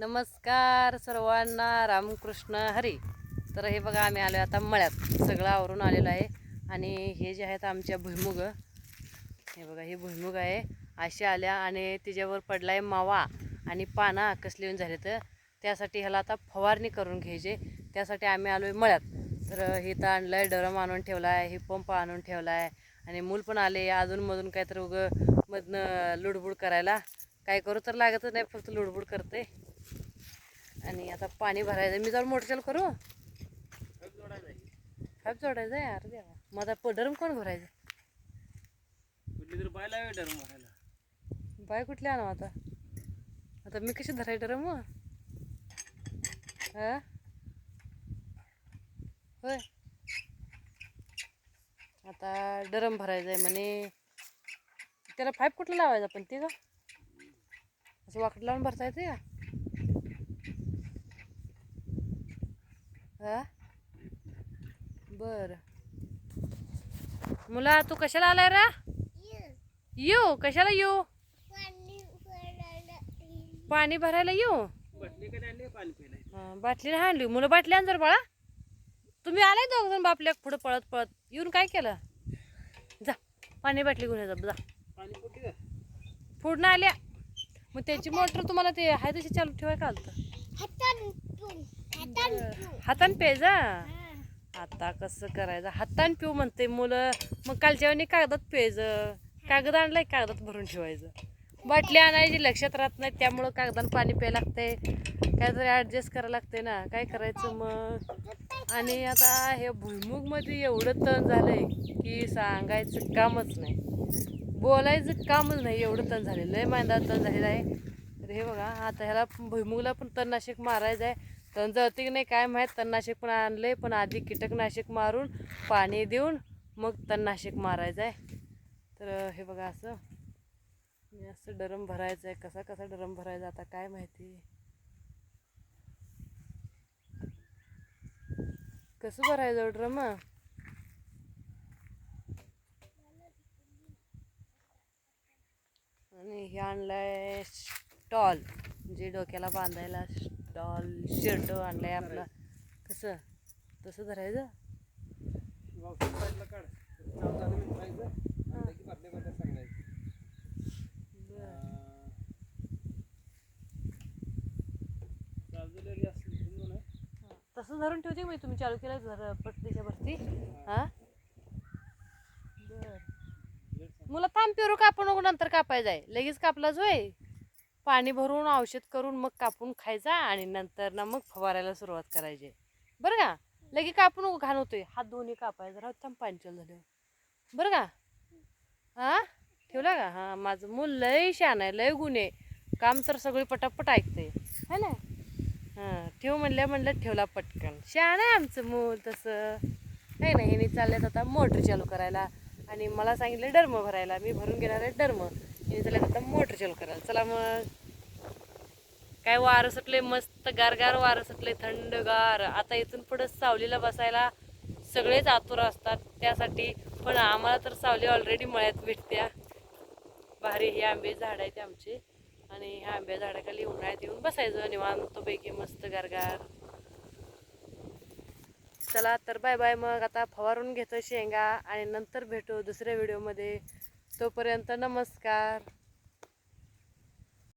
नमस्कार सर्वांना रामकृष्ण हरी. तर हे बघा आम्ही आलो आता मळ्यात. सगळं आवरून आलेलं आहे. आणि हे जे आहेत आमच्या भुईमुग हे बघा हे भुईमुग आहे. असे आल्या आणि तिच्यावर पडला आहे मावा आणि पाना कसले येऊन झाले तर त्यासाठी ह्याला आता फवारणी करून घ्यायचे. त्यासाठी आम्ही आलो आहे मळ्यात. तर हे तर आणलं आहे डरम आणून ठेवला आहे हे पंप आणून ठेवला आहे आणि मूल पण आले अजूनमधून काहीतरी उगं मधनं लुडबुड करायला. काय करू तर लागतच नाही फक्त लुडबुड करते आणि आता पाणी भरायचं मी जाऊन मोटर चालू करू फाईप जोडायचं आहे? यार देवा. मग आता पडरम कोण भरायचं? तरी बायला वेळ डर मारायला बाय कुठली आणू आता? आता मी कशी धराय डरम? मग हा? होय. आता डरम भरायचं आहे म्हणे. त्याला पाईप कुठलं लावायचं पण ते का? असं वाकड लावून भरता येते का? हा? बर. मुला तू कशाला आलाय रा? येऊ. कशाला येऊ? पाणी भरायला येऊ? बाटली कडे आणली. मुलं बाटली आण जर बाळा. तुम्ही आलाय दोघ जण बापल्या पुढं पळत पळत. येऊन काय केलं? जा. पाणी बाटली घेऊन जा. जा. पाणी पुढनं आल्या. मग त्याची मोटर तुम्हाला ते हाय तशी चालू ठेवाय का आलतं? हातान पे जा. आता कसं करायचं? हातान पिऊ म्हणते मुलं. मग कालच्या वेळी कागदात प्यायचं कागद आणलाय कागदात भरून ठेवायचं. बाटली आणायची लक्षात राहत नाही. त्यामुळं कागदानं पाणी प्यायला लागतंय. काहीतरी ॲडजस्ट करायला लागतंय ना. काय करायचं मग? आणि आता हे भुईमुगमध्ये एवढं तण झालंय की सांगायचं कामच नाही. बोलायचं कामच नाही. एवढं तण झालेलं आहे मांदा तण झालेलं आहे. तर हे बघा आता ह्याला भुईमुगला पण तणनाशक मारायचं आहे. तण जळते की नाही काय माहीत तणनाशक पण आणलंय पण आधी कीटकनाशक मारून पाणी देऊन मग तणनाशक मारायचं आहे तर हे बघा असं. असं डरम भरायचं आहे कसा कसा डरम भरायचा आता काय माहिती. कसं भरायचं हो ड्रम? आणि हे आणलाय स्टॉल जे डोक्याला बांधायला डॉल शर्ट आणलाय आपला. कसं तसं धरायचं? तसं धरून ठेवते मी तुम्ही चालू केलं धर पट्टीच्या भरती हा? बर. मुलं थांब पेरू कापू नको नंतर कापायचं आहे लगेच कापलाच होय पाणी भरून औषध करून मग कापून खायचा आणि नंतर ना मग फवारायला सुरुवात करायची. बरं का? लगे कापून घाण होतोय? हात दोन्ही कापायचा. राहू थांब पाणी चालू झालं. बरं का? हा? ठेवला का? हा माझं मूल लय शान आहे लय गुण आहे. काम तर सगळी पटापट ऐकते है ना? हां ठेव म्हणल्या म्हणलं ठेवला पटकन. शान आहे आमचं मूल तसं. नाही ना? ह्याने चालल्यात आता मोटर चालू करायला. आणि मला सांगितलं डर्म भरायला. मी भरून घेणार आहे डर्म. मी चला आता मोटर चालू करायला. चला मग. काय वारं सुटले मस्त गारगार वारं सुटले थंडगार. आता इथून पुढं सावलीला बसायला सगळेच आतुर असतात. त्यासाठी पण आम्हाला तर सावली ऑलरेडी मळ्यात भेटत्या. भारी हे आंबे झाड आहेत आमचे. आणि ह्या आंब्या झाडाखाली उन्हाळ्यात येऊन बसायचं निवांतपैकी मस्त गारगार. चला तर बाय बाय मग. आता फवारून घेतो शेंगा आणि नंतर भेटू दुसऱ्या व्हिडिओमध्ये तोपर्यंत नमस्कार.